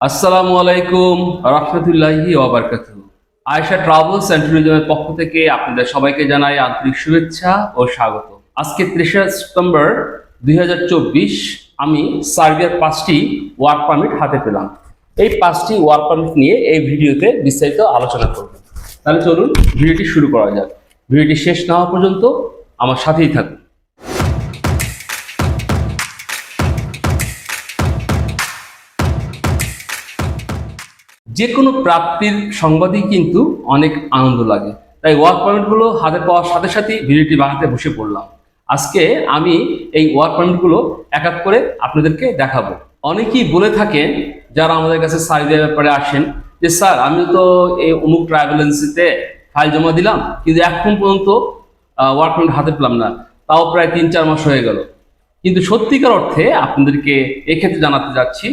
আসসালামু আলাইকুম রহমতুল্লাহি ওবরকাত আয়েশা ট্রাভেলস অ্যান্ড ট্যুরিজমের পক্ষ থেকে আপনাদের সবাইকে জানাই আন্তরিক শুভেচ্ছা ও স্বাগত। আজকে তেসরা সেপ্টেম্বর দুই হাজার চব্বিশ আমি সার্বিয়ার পাঁচটি ওয়ার্ক পারমিট হাতে পেলাম। এই পাঁচটি ওয়ার্ক পারমিট নিয়ে এই ভিডিওতে বিস্তারিত আলোচনা করব। তাহলে চলুন ভিডিওটি শুরু করা যাক। ভিডিওটি শেষ না হওয়া পর্যন্ত আমার সাথেই থাকুন। যে কোনো প্রাপ্তির সংবাদই কিন্তু অনেক আনন্দ লাগে। তাই ওয়ার্ক পারমিটগুলো হাতে পাওয়ার সাথে সাথেই ভিডিওটি বানাতে বসে পড়লাম। আজকে আমি এই ওয়ার্ক পারমিটগুলো এক এক করে আপনাদেরকে দেখাবো। অনেকেই বলে থাকেন, যারা আমাদের কাছে সার্ভে ব্যাপারে আসেন, যে, স্যার আমি তো এই অমুক ট্রাভেল এজেন্সিতে ফাইল জমা দিলাম, কিন্তু এখন পর্যন্ত ওয়ার্ক পারমিট হাতে পেলাম না। তাও প্রায় তিন চার মাস হয়ে গেল। কিন্তু সত্যিকার অর্থে আপনাদেরকে এক্ষেত্রে জানাতে যাচ্ছি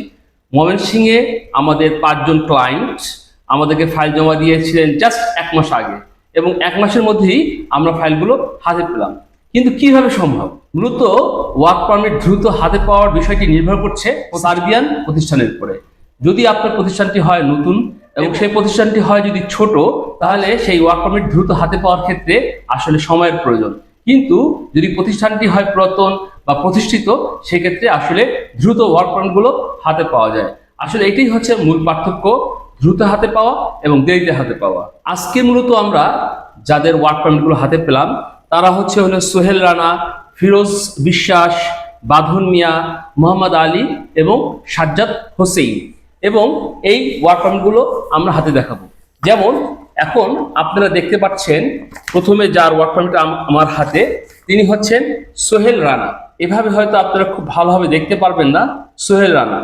ময়মনসিংহে আমাদের পাঁচজন ক্লায়েন্ট আমাদেরকে ফাইল জমা দিয়েছিলেন জাস্ট এক মাস আগে এবং এক মাসের মধ্যেই আমরা ফাইলগুলো হাতে পেলাম। কিন্তু কীভাবে সম্ভব? মূলত ওয়ার্ক পারমিট দ্রুত হাতে পাওয়ার বিষয়টি নির্ভর করছে সার্বিয়ান প্রতিষ্ঠানের উপরে। যদি আপনার প্রতিষ্ঠানটি হয় নতুন এবং সেই প্রতিষ্ঠানটি হয় যদি ছোট, তাহলে সেই ওয়ার্ক পারমিট দ্রুত হাতে পাওয়ার ক্ষেত্রে আসলে সময়ের প্রয়োজন। কিন্তু যদি প্রতিষ্ঠানটি হয় পুরাতন বা প্রতিষ্ঠিত, সেক্ষেত্রে আসলে দ্রুত ওয়ার্ক পারমিটগুলো হাতে পাওয়া যায়। আসলে এটাই হচ্ছে মূল পার্থক্য, দ্রুত হাতে পাওয়া এবং দেরিতে হাতে পাওয়া। আজকে মূলত আমরা যাদের ওয়ার্ক পারমিটগুলো হাতে পেলাম, তারা হচ্ছে হলো সোহেল রানা, ফিরোজ বিশ্বাস, বাঁধন মিয়া, মোহাম্মদ আলী এবং সাজ্জাদ হোসেইন। এবং এই ওয়ার্ক পারমিটগুলো আমরা হাতে দেখাবো। যেমন এখন আপনারা দেখতে পাচ্ছেন, প্রথমে যার ওয়ার্ক পারমিট আমার হাতে, তিনি হচ্ছেন সোহেল রানা। এভাবে হয়তো আপনারা খুব ভালোভাবে দেখতে পারবেন না, সোহেল রানা।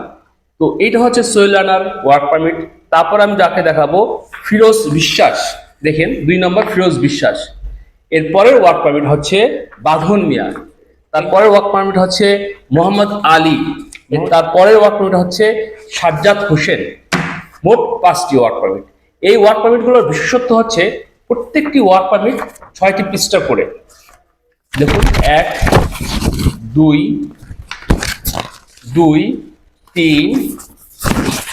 তো এইটা হচ্ছে সোহেল রানার ওয়ার্ক পারমিট তারপর আমি যাকে দেখাবো, ফিরোজ বিশ্বাস। দেখেন, দুই নম্বর ফিরোজ বিশ্বাস। এরপরের ওয়ার্ক পারমিট হচ্ছে বাঁধন মিয়া। তারপরের ওয়ার্ক পারমিট হচ্ছে মোহাম্মদ আলী। তারপরের ওয়ার্ক পারমিট হচ্ছে সাজ্জাদ হোসেন। মোট পাঁচটি ওয়ার্ক পারমিট এই ওয়ার্ক পারমিটগুলোর বিশেষত্ব হচ্ছে প্রত্যেকটি ওয়ার্ক পারমিট ছয়টি পৃষ্ঠা করে দেখুন, এক, দুই দুই, তিন,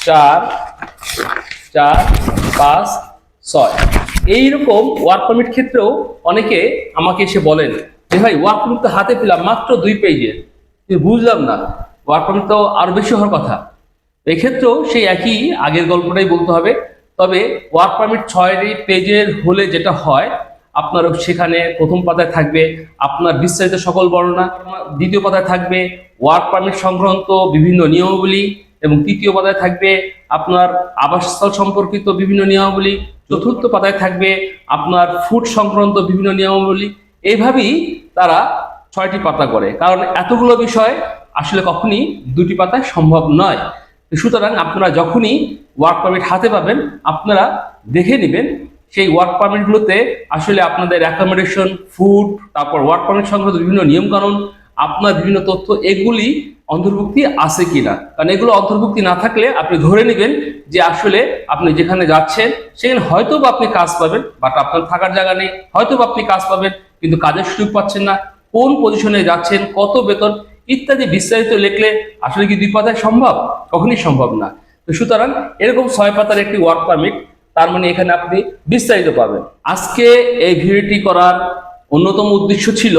চার চার, পাঁচ, ছয়। এইরকম ওয়ার্ক পারমিট ক্ষেত্রেও অনেকে আমাকে এসে বলেন যে, ভাই, ওয়ার্ক পারমিট তো হাতে পেলাম, মাত্র দুই পেজের কিন্তু বুঝলাম না। ওয়ার্ক পারমিট তো আরও বেশি হওয়ার কথা। এক্ষেত্রেও সেই একই আগের গল্পটাই বলতে হবে। তবে ওয়ার্ক পারমিট ছয়টি পেজের হলে যেটা হয় আপনার সেখানে প্রথম পাতায় থাকবে আপনার বিস্তারিত সকল বর্ণনা, দ্বিতীয় পাতায় থাকবে ওয়ার্ক পারমিট সংক্রান্ত বিভিন্ন নিয়মাবলী এবং তৃতীয় পাতায় থাকবে আপনার আবাসস্থল সম্পর্কিত বিভিন্ন নিয়মাবলী, চতুর্থ পাতায় থাকবে আপনার ফুড সংক্রান্ত বিভিন্ন নিয়মাবলী। এইভাবেই তারা ছয়টি পাতা করে। কারণ এতগুলো বিষয় আসলে কখনই দুটি পাতায় সম্ভব নয়। সুতরাং আপনারা যখনই ওয়ার্ক পারমিট হাতে পাবেন, আপনারা দেখে নেবেন সেই ওয়ার্ক পারমিটগুলোতে আসলে আপনাদের অ্যাকোমোডেশন ফুড তারপর ওয়ার্ক পারমিট সংক্রান্ত বিভিন্ন নিয়মকানুন, আপনার বিভিন্ন তথ্য, এগুলি অন্তর্ভুক্তি আছে কি না কারণ এগুলো অন্তর্ভুক্তি না থাকলে আপনি ধরে নেবেন যে আসলে আপনি যেখানে যাচ্ছেন, সেখানে হয়তো বা আপনি কাজ পাবেন বাট আপনার থাকার জায়গা নেই হয়তো বা আপনি কাজ পাবেন, কিন্তু কাজের সুযোগ পাচ্ছেন না, কোন পজিশনে যাচ্ছেন, কত বেতন ইত্যাদি বিস্তারিত লিখলে আসলে কি দুই পাতায় সম্ভব? কখনই সম্ভব না। তো সুতরাং এরকম ছয় পাতার একটি ওয়ার্ক পারমিট, তার মানে এখানে আপনি বিস্তারিত পাবেন। আজকে এই ভিডিওটি করার অন্যতম উদ্দেশ্য ছিল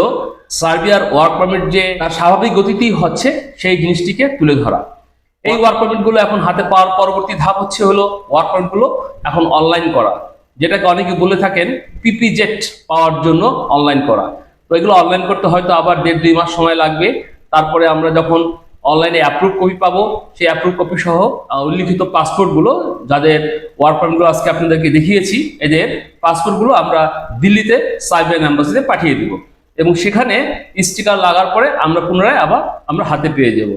সার্বিয়ার ওয়ার্ক পারমিট যে তার স্বাভাবিক গতিতেই হচ্ছে, সেই জিনিসটিকে তুলে ধরা। এই ওয়ার্ক পারমিটগুলো এখন হাতে পাওয়ার পরবর্তী ধাপ হচ্ছে হলো ওয়ার্ক পারমিটগুলো এখন অনলাইন করা, যেটাকে অনেকে বলে থাকেন পিপিজেট পাওয়ার জন্য অনলাইন করা। তো এগুলো অনলাইন করতে হয়তো আবার দেড় দুই মাস সময় লাগবে। তারপরে আমরা যখন অনলাইনে অ্যাপ্রুভ কপি পাবো, সেই অ্যাপ্রুভ কপি সহ উল্লিখিত পাসপোর্টগুলো যাদের ওয়ার্ক পারমিটগুলো আজকে আপনাদেরকে দেখিয়েছি, এদের পাসপোর্টগুলো আমরা দিল্লিতে সাইবার অ্যাম্বাসিতে পাঠিয়ে দিব। এবং সেখানে স্টিকার লাগার পরে আমরা পুনরায় আবার আমরা হাতে পেয়ে যাব।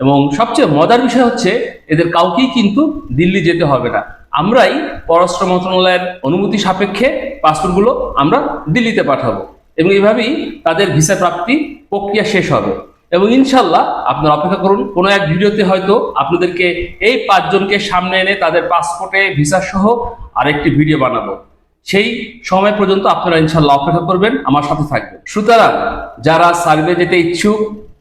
এবং সবচেয়ে মজার বিষয় হচ্ছে, এদের কাউকেই কিন্তু দিল্লি যেতে হবে না। আমরাই পররাষ্ট্র মন্ত্রণালয়ের অনুমতি সাপেক্ষে পাসপোর্টগুলো আমরা দিল্লিতে পাঠাবো। এবং এভাবেই তাদের ভিসা প্রাপ্তি প্রক্রিয়া শেষ হবে। এবং ইনশাল্লাহ আপনারা অপেক্ষা করুন, কোনো এক ভিডিওতে হয়তো আপনাদেরকে এই পাঁচজনকে সামনে এনে তাদের পাসপোর্টে ভিসা সহ আরেকটি ভিডিও বানাবো। সেই সময় পর্যন্ত আপনারা ইনশাল্লাহ অপেক্ষা করবেন, আমার সাথে থাকবেন। সুতরাং যারা সার্ভে যেতে ইচ্ছুক,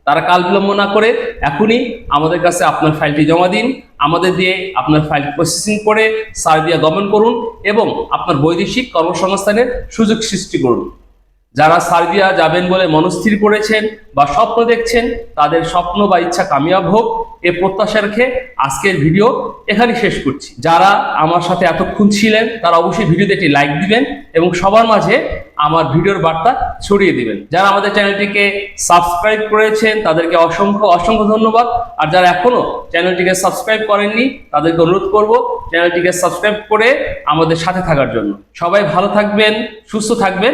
তারা কাল বিলম্ব না করে এখনই আমাদের কাছে আপনার ফাইলটি জমা দিন। আমাদের দিয়ে আপনার ফাইল প্রসেসিং করে সার্বিয়া গমন করুন এবং আপনার বৈদেশিক কর্মসংস্থানের সুযোগ সৃষ্টি করুন। যারা সার্বিয়া যাবেন বলে মনস্থির করেছেন বা স্বপ্ন দেখছেন, তাদের স্বপ্ন বা ইচ্ছা কামিয়াব হোক। এ প্রত্যাশা রেখে আজকের ভিডিও এখানে শেষ করছি। যারা আমার সাথে এতক্ষণ ছিলেন, তারা অবশ্যই ভিডিওতে একটি লাইক দিবেন এবং সবার মাঝে আমার ভিডিওর বার্তা ছড়িয়ে দিবেন। যারা আমাদের চ্যানেলটিকে সাবস্ক্রাইব করেছেন, তাদেরকে অসংখ্য অসংখ্য ধন্যবাদ। আর যারা এখনও চ্যানেলটিকে সাবস্ক্রাইব করেননি, তাদেরকে অনুরোধ করব চ্যানেলটিকে সাবস্ক্রাইব করে আমাদের সাথে থাকার জন্য। সবাই ভালো থাকবেন, সুস্থ থাকবেন।